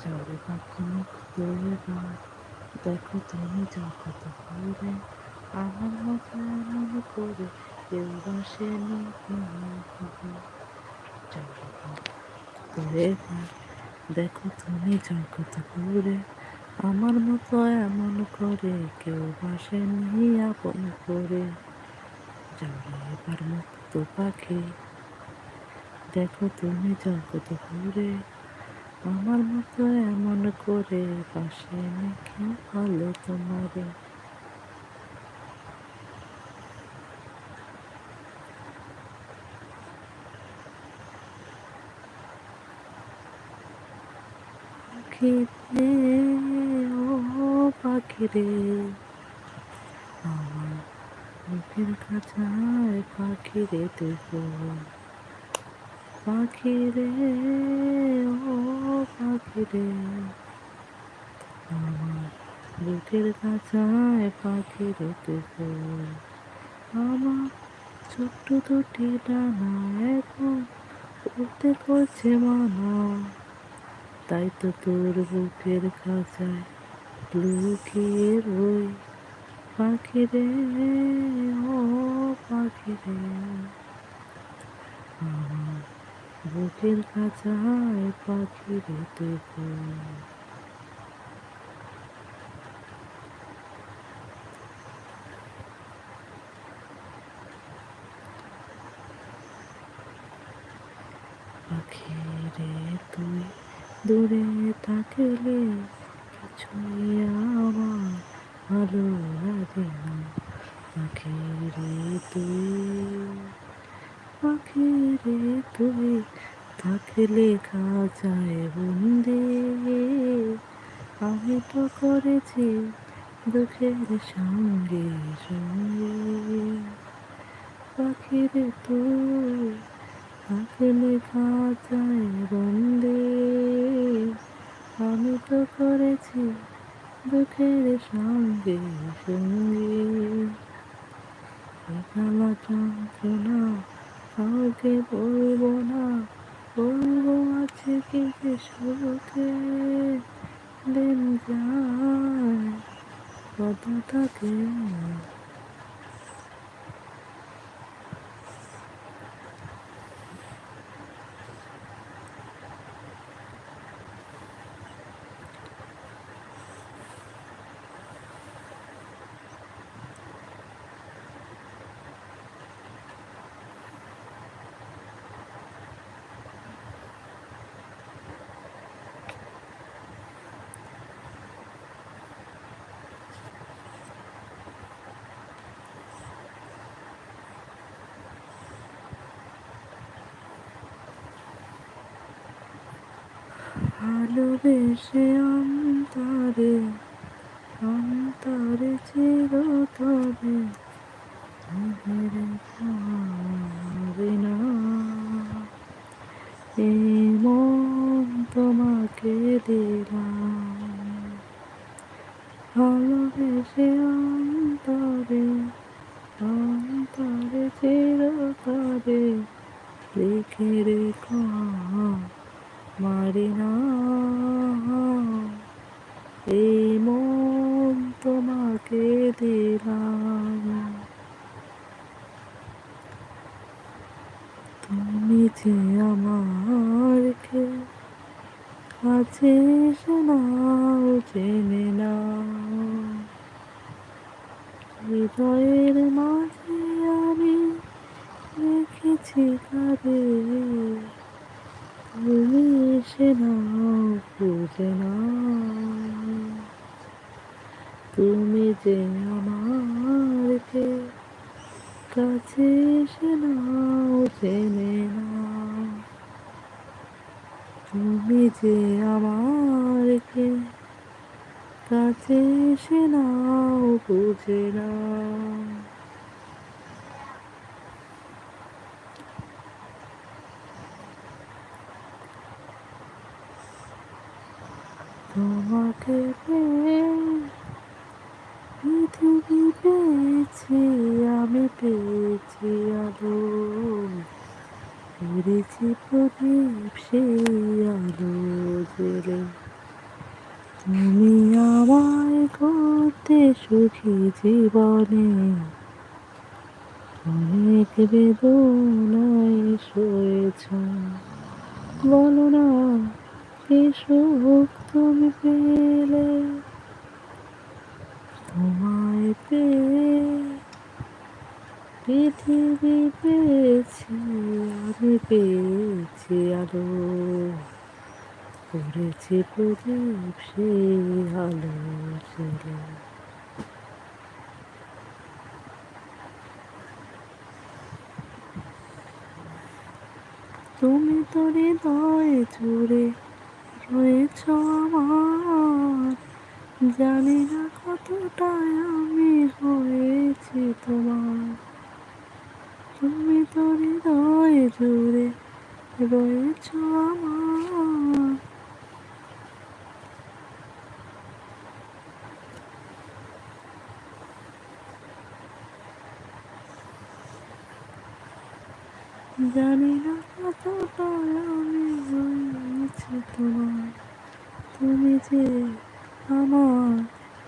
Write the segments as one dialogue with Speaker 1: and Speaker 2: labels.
Speaker 1: চলে কখনো ঘুরে দেখো তুমি জগৎ ঘুরে আমার মতো এমন করে কেউ বসেনি ঘুরে দেখো তুমি জগৎ ঘুরে আমার মতো এমন করে কেউ বাসেনি আপন করে। যাবে এবার মুক্ত পাখি। দেখো তুমি জগৎ ঘুরে আমার মতো এমন করে পাশে নাকি? ভালো তোমারে। পাখিরে, ও পাখি রে আমার মুখের কাছায় পাখি রে দেখো। পাখি রে ও পাখি রে আমার বুকের কাছায় পাখি রে দেখো আমার ছোট্ট দুটি ডানা এখন উঠতে করছে মানা। তাই তো তোর বুকের খাঁচায় লুকিয়ে রই পাখি রে ও পাখি রে আমার বুকের খাঁচায় পাখি রে দেখো পাখি রে তুই দূরে থাকলে কিছুই আমার ভালো লাগে না। পাখি রে তুই পাখি রে তুই থাকলে খাঁচায় বন্দি। আমি তো করেছি দুঃখের সঙ্গে সঙ্গে। পাখি রে তুই থাকলে খাঁচায় বন্দি। আমি তো করেছি দুঃখের সঙ্গে সঙ্গে। একালা যন্ত্রণা কাউকে বলব না বলব আছে কি সুখে দিন যায় কত থাকে ভালোবেসে অন্তরে অন্তরে চিরতরে না। এই মন তোমাকে দিলাম। ভালোবেসে অন্তরে অন্তরে চিরতরে, লিখে রেখো মারি না। এই মন তোমাকে দিলাম। তুমি যে আমার কে কাছে এসে নাও জেনে নাও। হৃদয়ের মাঝে আমি রেখেছি কারে তুমি নাও নাও। তুমি যে আমার কে, কাছে এসে নাও, জেনে তুমি যে আমার কে, কাছে এসে নাও বুঝে নাও। তোমাকে পৃথিবী পেয়েছি, আমি পেয়েছি আলো ঘুরেছি প্রদীপ সেই আলো জেলে তুমি আমায় করতে সুখী জীবনে। অনেক বেদনায় শুয়েছ বলো না কি সুখ তুমি পেলে, তোমায় পেয়ে পৃথিবী পেয়েছি, আমি পেয়েছি আলো, করেছি প্রদীপ সেই আলো ছেলে তুমি তো হৃদয় জুড়ে রয়েছ আমার। জানি না কতটাই আমি হয়েছি তোমার। তুমি তো হৃদয় জুড়ে রয়েছ আমার। জানি না হয়েছি তোমার তুমি যে আমার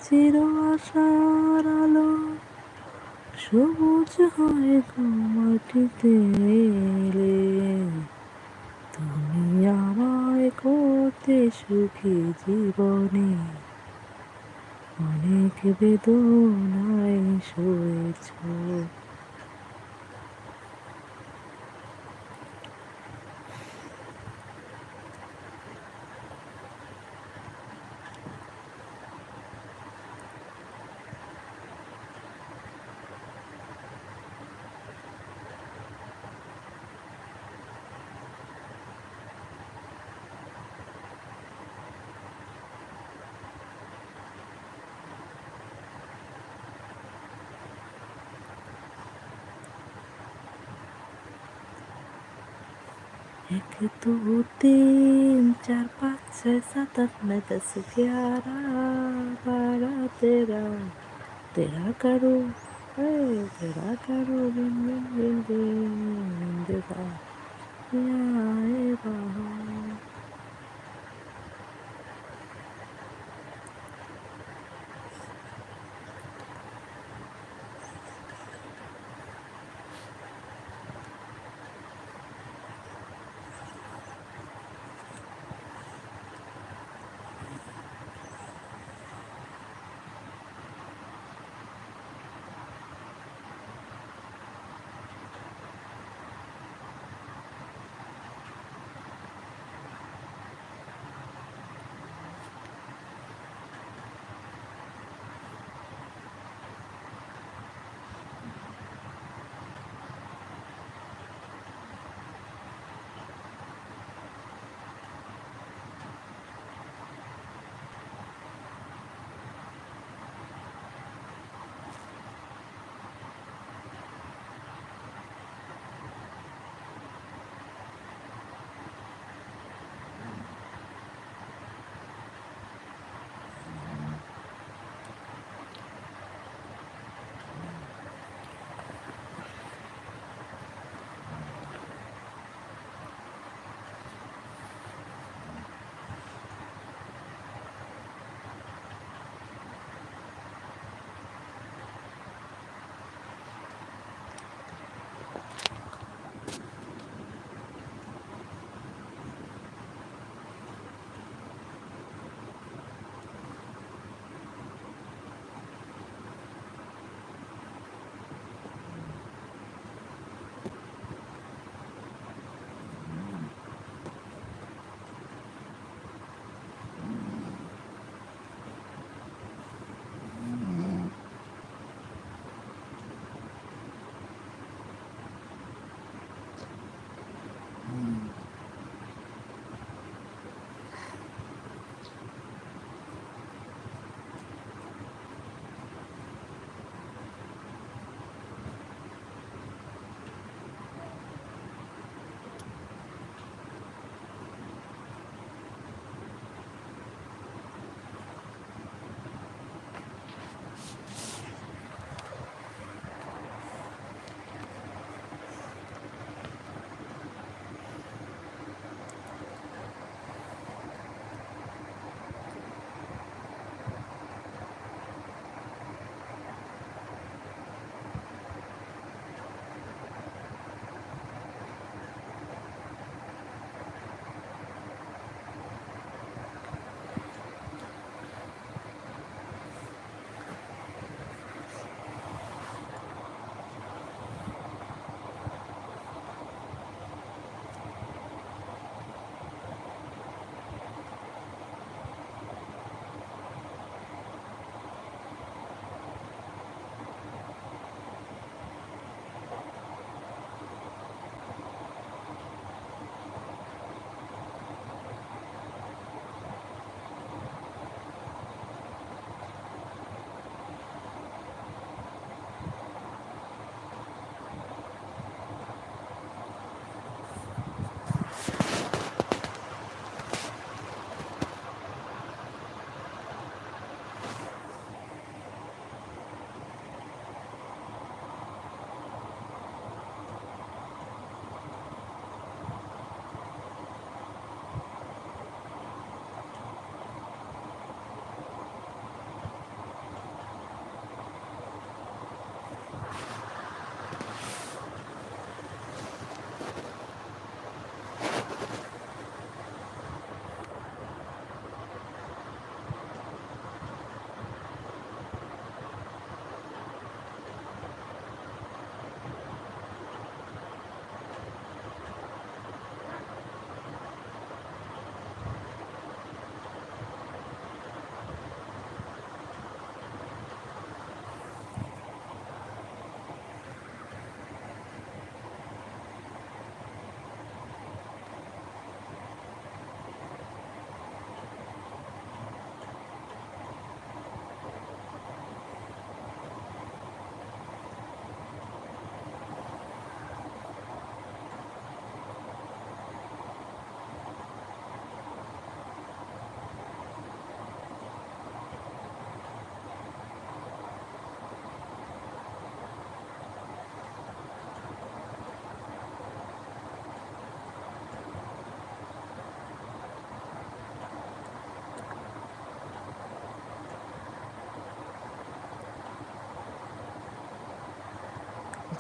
Speaker 1: চির আশার আলো, সবুজ হয় মাটিতে এলে, তুমি আমায় করতে সুখী জীবনে অনেক বেদনায় সয়েছ एक दो तीन चार पाँच छः सात आठ नौ दस ग्यारह बारह तेरह तेरा करो तेरा करो बिन बिन बिन बिन देखा आए बाहर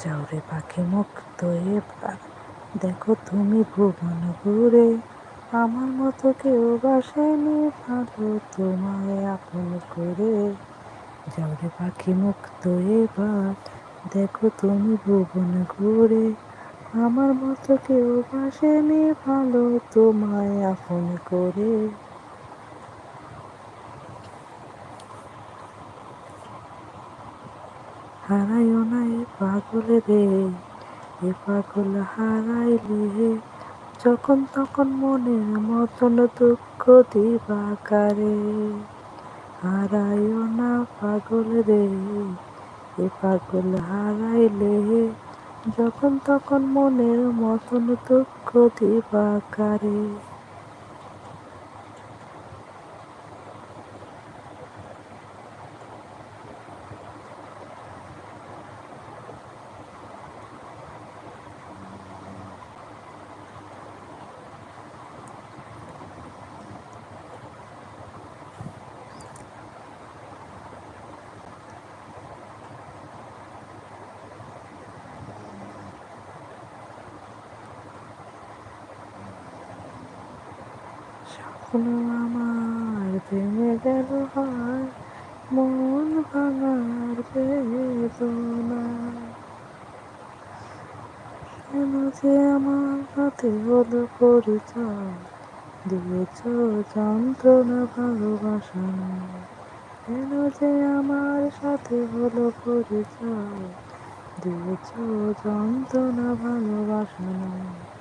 Speaker 1: যাওরে পাখি মুক্ত এবার। দেখো তুমি ভুবন ঘুরে, আমার মতো কেউ বাসেনি ভালো তোমায় আপন করে। যাওরে পাখি মুক্ত এবার, দেখো তুমি ভুবন ঘুরে, আমার মতো কেউ বাসেনি ভালো তোমায় আপন করে। হারাইও না এ পাগল রে, এ পাগল হারাইলে যখন তখন মনের মতন দুঃখ দিবাকারে হারাইও না পাগল রে, এ পাগল হারাইলে হে। যখন তখন মনের মতন দুঃখ দিবাকারে স্বপ্ন আমার ভেঙে গেল হয় মন ভাঙার বেদনা কেন যে আমার সাথে হলো পরিচয় দিয়েছ যন্ত্রণা ভালোবাসা। কেন যে আমার সাথে হলো পরিচয় দিয়েছ যন্ত্রণা ভালোবাসা।